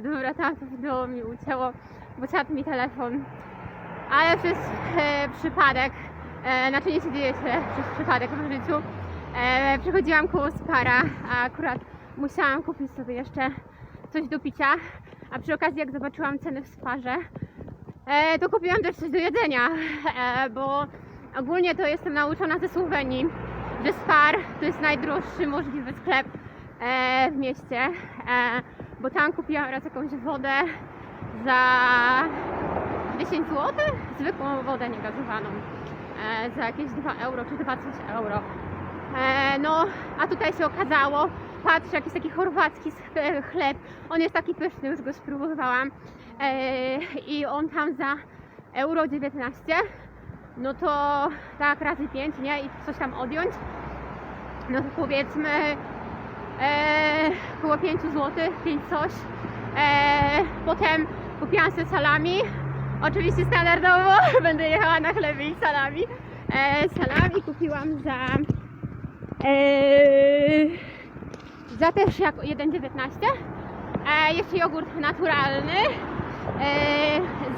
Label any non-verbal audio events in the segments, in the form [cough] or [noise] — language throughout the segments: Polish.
dobra, tam to wideo mi ucięło, bo siadł mi telefon. Ale przez e, przypadek, e, znaczy nie się dzieje przez przypadek w życiu, e, przechodziłam koło Spara, a akurat musiałam kupić sobie jeszcze coś do picia, a przy okazji jak zobaczyłam ceny w Sparze, e, to kupiłam też coś do jedzenia, e, bo ogólnie to jestem nauczona ze Słowenii, że Spar to jest najdroższy możliwy sklep e, w mieście, e, bo tam kupiłam raz jakąś wodę za 10 zł, zwykłą wodę niegazowaną e, za jakieś 2 euro czy 2 coś euro. E, no, a tutaj się okazało, patrzę, jakiś taki chorwacki chleb, on jest taki pyszny, już go spróbowałam. E, i on tam za euro 19, no to tak razy 5, nie, i coś tam odjąć, no to powiedzmy około 5 zł, 5 coś. E, potem kupiłam sobie salami. Oczywiście standardowo [laughs] będę jechała na chlebie i salami. E, salami kupiłam za e, za też jak 1,19. E, jeszcze jogurt naturalny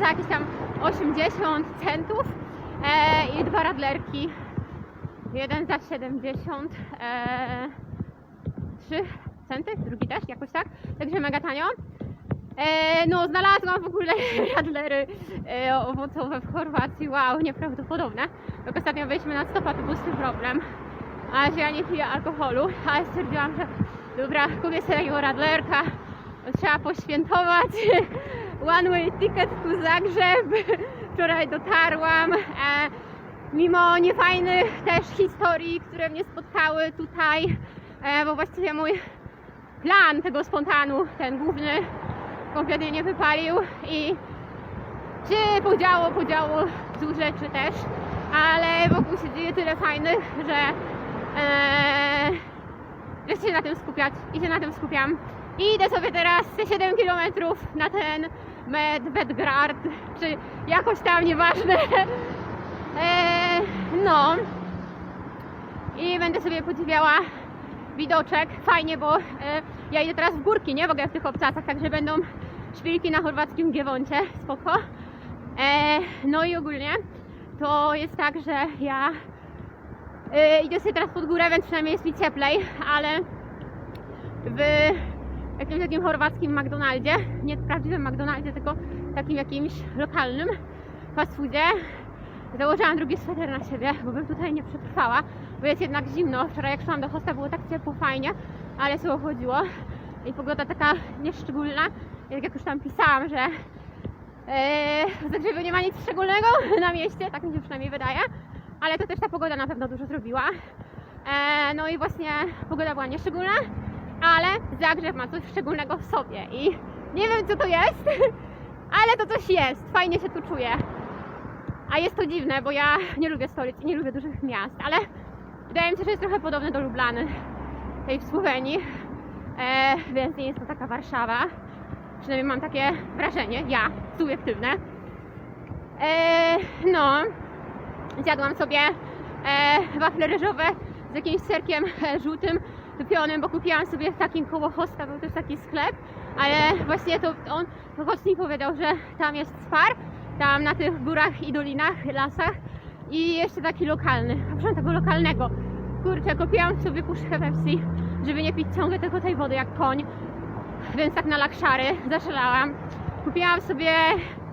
za jakieś tam 80 centów i dwa radlerki. Jeden za 70. E, 3 centy, drugi też, jakoś tak, także mega tanio. E, no, znalazłam w ogóle [laughs] radlery e, owocowe w Chorwacji, wow, nieprawdopodobne. Jak ostatnio byliśmy na stopa, to był problem, a że ja nie piję alkoholu, ale stwierdziłam, że dobra, kupię sobie takiego radlerka, trzeba poświętować. [laughs] One way ticket to Zagrzeb, wczoraj dotarłam. E, mimo niefajnych też historii, które mnie spotkały tutaj, bo właściwie mój plan tego spontanu, ten główny, kompletnie nie wypalił i się podziało, podziało złych rzeczy też, ale wokół się dzieje tyle fajnych, że, e, się na tym skupiać i się na tym skupiam. I idę sobie teraz te 7 km na ten Medvedgrad, czy jakoś tam, nieważne. E, no. I będę sobie podziwiała widoczek. Fajnie, bo e, ja idę teraz w górki, nie? W ogóle w tych obcasach, także będą szpilki na chorwackim Giewoncie. Spoko. E, no i ogólnie to jest tak, że ja e, idę sobie teraz pod górę, więc przynajmniej jest mi cieplej, ale w jakimś takim chorwackim McDonaldzie, nie prawdziwym McDonaldzie, tylko takim jakimś lokalnym fast foodzie, założyłam drugi sweter na siebie, bo bym tutaj nie przetrwała, bo jest jednak zimno. Wczoraj jak szłam do hosta było tak ciepło, fajnie, ale się chodziło i pogoda taka nieszczególna. Tak jak już tam pisałam, że e, w Zagrzebiu nie ma nic szczególnego [laughs] na mieście, tak mi się przynajmniej wydaje, ale to też ta pogoda na pewno dużo zrobiła. E, no i właśnie pogoda była nieszczególna, ale Zagrzeb ma coś szczególnego w sobie i nie wiem co to jest, [laughs] ale to coś jest, fajnie się tu czuję. A jest to dziwne, bo ja nie lubię stolic i nie lubię dużych miast, ale wydaje mi się, że jest trochę podobne do Lublany, tej w Słowenii, e, więc nie jest to taka Warszawa. Przynajmniej mam takie wrażenie, ja, subiektywne. E, no, zjadłam sobie e, wafle ryżowe z jakimś serkiem żółtym, topionym, bo kupiłam sobie w takim koło hosta, był też taki sklep, ale właśnie to on, to host mi powiedział, że tam jest spar, tam na tych górach i dolinach, lasach i jeszcze taki lokalny, a tego lokalnego. Kurczę, kupiłam sobie puszkę Pepsi, żeby nie pić ciągle tylko tej wody jak koń, więc tak na lakszary zaszalałam. Kupiłam sobie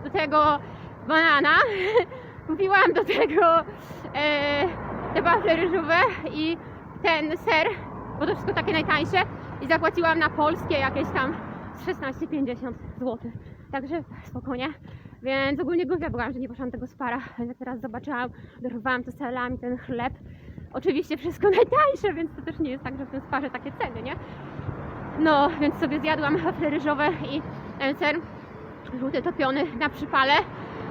do tego banana, [laughs] kupiłam do tego e, te wafle ryżowe i ten ser, bo to wszystko takie najtańsze i zapłaciłam na polskie jakieś tam z 16,50 zł. Także spokojnie. Więc ogólnie głupia byłam, że nie poszłam tego spara. Jak teraz zobaczyłam, dorwałam to salami, ten chleb. Oczywiście wszystko [laughs] najtańsze, więc to też nie jest tak, że w tym sparze takie ceny, nie? No, więc sobie zjadłam wafle ryżowe i ten ser żółty topiony na przypale.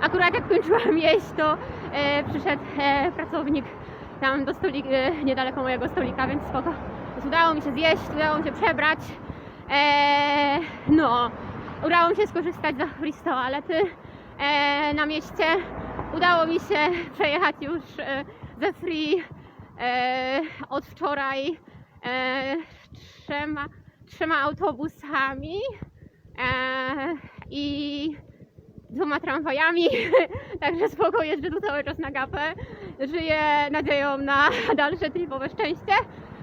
Akurat jak kończyłam [laughs] jeść, to e, przyszedł e, pracownik tam do stolika, e, niedaleko mojego stolika, więc spoko. Więc udało mi się zjeść, udało mi się przebrać. E, no, udało mi się skorzystać z free toalety e, na mieście. Udało mi się przejechać już e, ze free e, od wczoraj e, trzema, trzema autobusami e, i dwoma tramwajami, [laughs] także spoko jeżdżę tu cały czas na gapę. Żyję nadzieją na [laughs] dalsze tripowe szczęście.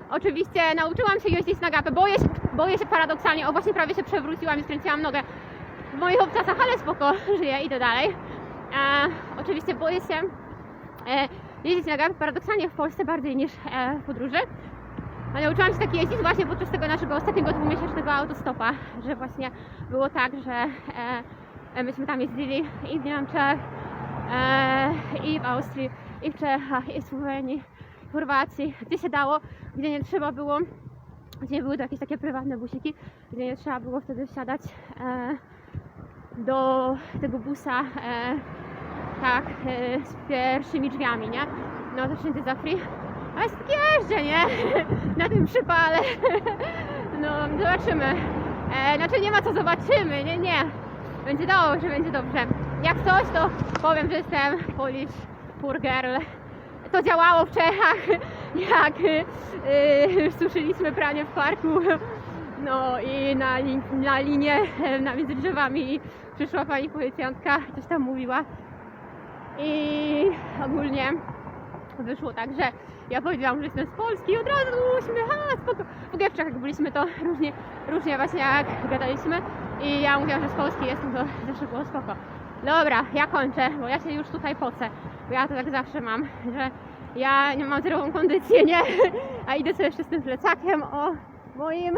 Oczywiście nauczyłam się jeździć na gapę, boję się, boję się paradoksalnie, o właśnie prawie się przewróciłam i skręciłam nogę w moich obcasach, ale spoko, [laughs] żyję, idę dalej. E, oczywiście boję się e, jeździć na gapę paradoksalnie w Polsce bardziej niż e, w podróży. A nauczyłam się tak jeździć właśnie podczas tego naszego ostatniego dwumiesięcznego autostopa, że właśnie było tak, że e, myśmy tam jeździli i w Niemczech, e, i w Austrii, i w Czechach, i w Słowenii, w Chorwacji, gdzie się dało, gdzie nie trzeba było, gdzie nie były to jakieś takie prywatne busiki, gdzie nie trzeba było wtedy wsiadać do tego busa tak e, z pierwszymi drzwiami, nie? No wszędzie za free. A jest tak jeżdżę, nie? [laughs] Na tym przypale. [laughs] No, zobaczymy. E, znaczy nie ma co zobaczymy, nie, nie. Będzie dobrze, będzie dobrze. Jak coś, to powiem, że jestem Polish Poor Girl. To działało w Czechach, [laughs] jak yy, suszyliśmy pranie w parku. No i na, na linię e, na między drzewami przyszła pani policjantka, coś tam mówiła. I ogólnie wyszło tak, że ja powiedziałam, że jestem z Polski i od razu uśmiecha, spoko. W ogóle jak byliśmy, to różnie, różnie właśnie jak gadaliśmy i ja mówiłam, że z Polski jestem, to zawsze było spoko. Dobra, ja kończę, bo ja się już tutaj pocę, bo ja to tak zawsze mam, że ja nie mam zdrową kondycję, nie? A idę sobie jeszcze z tym plecakiem o moim,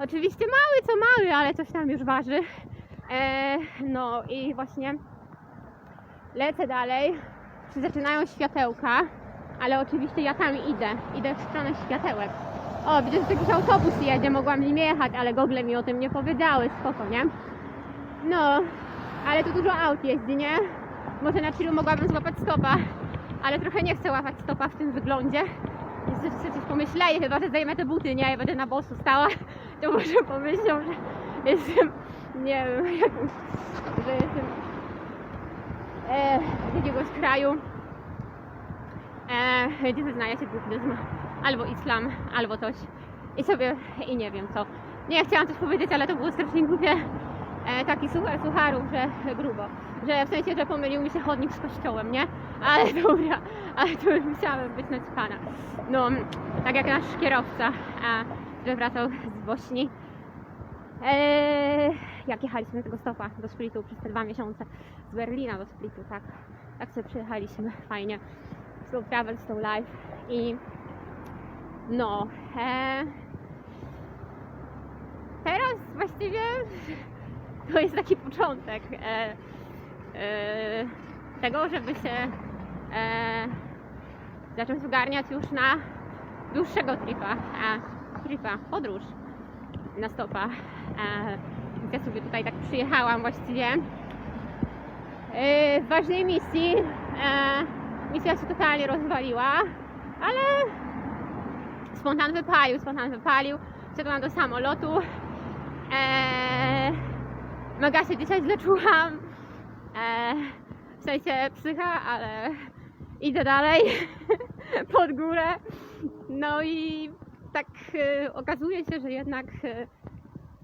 oczywiście mały co mały, ale coś tam już waży. E, no i właśnie lecę dalej, zaczynają światełka, ale oczywiście ja tam idę, idę w stronę światełek. O, widzę, że jakiś autobus jedzie, mogłam nim jechać, ale gogle mi o tym nie powiedziały, spoko, nie? No, ale tu dużo aut jeździ, nie? Może na chillu mogłabym złapać stopa, ale trochę nie chcę łapać stopa w tym wyglądzie. Sobie coś pomyśleli, chyba, że zdejmę te buty, nie? I będę na bosu stała, to może pomyślą, że jestem, nie wiem, że jestem e, z jakiegoś kraju, e, gdzie wyznaje się buddyzm, albo islam, albo coś. I sobie, i nie wiem co. Nie, chciałam coś powiedzieć, ale to było strasznie głupie. E, taki suchar sucharów, że grubo. Że w sensie, że pomylił mi się chodnik z kościołem, nie? Ale dobra, ale to już musiałam być naćpana. No, tak jak nasz kierowca, że wracał z Bośni. Eee, jak jechaliśmy tego stopa, do Splitu przez te dwa miesiące. Z Berlina do Splitu, tak. Tak sobie przyjechaliśmy, fajnie. Slow travel, slow life. I no, e, teraz właściwie to jest taki początek e, e, tego, żeby się e, zacząć ogarniać już na dłuższego tripa, a tripa, podróż na stopa. E, ja sobie tutaj tak przyjechałam właściwie e, w ważnej misji. E, misja się totalnie rozwaliła, ale spontan wypalił, spontan wypalił. Wsiadłam do samolotu. E, mega się dzisiaj źle czułam. W sensie psycha, ale idę dalej [laughs] pod górę. No i tak okazuje się, że jednak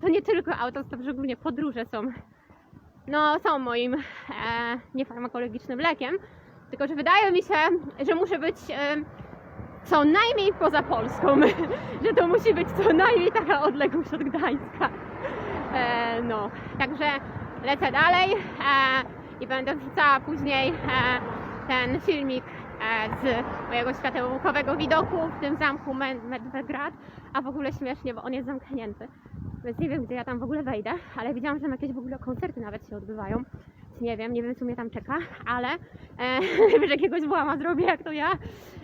to nie tylko autostop, szczególnie podróże są, no, są moim e, niefarmakologicznym lekiem. Tylko, że wydaje mi się, że muszę być e, co najmniej poza Polską, [laughs] że to musi być co najmniej taka odległość od Gdańska. E, no, także lecę dalej e, i będę wrzucała później e, ten filmik e, z mojego światełkowego widoku w tym zamku Med- Medvegrad, a w ogóle śmiesznie, bo on jest zamknięty. Więc nie wiem, gdzie ja tam w ogóle wejdę, ale widziałam, że tam jakieś w ogóle koncerty nawet się odbywają. Nie wiem, nie wiem, co mnie tam czeka, ale e, [laughs] że jakiegoś włama zrobię, jak to ja.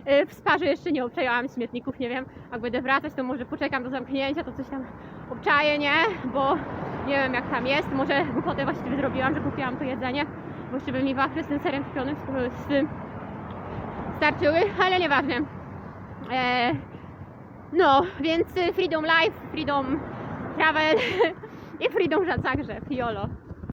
E, w sparze jeszcze nie obczajałam śmietników, nie wiem, jak będę wracać, to może poczekam do zamknięcia, to coś tam obczaję, nie? Bo nie wiem, jak tam jest. Może głupotę właściwie zrobiłam, że kupiłam to jedzenie, bo jeszcze by mi wafle z tym serem kupionym z, z tym starczyły, ale nieważne. E, no, więc Freedom Life, Freedom Travel [laughs] i Freedom także, YOLO.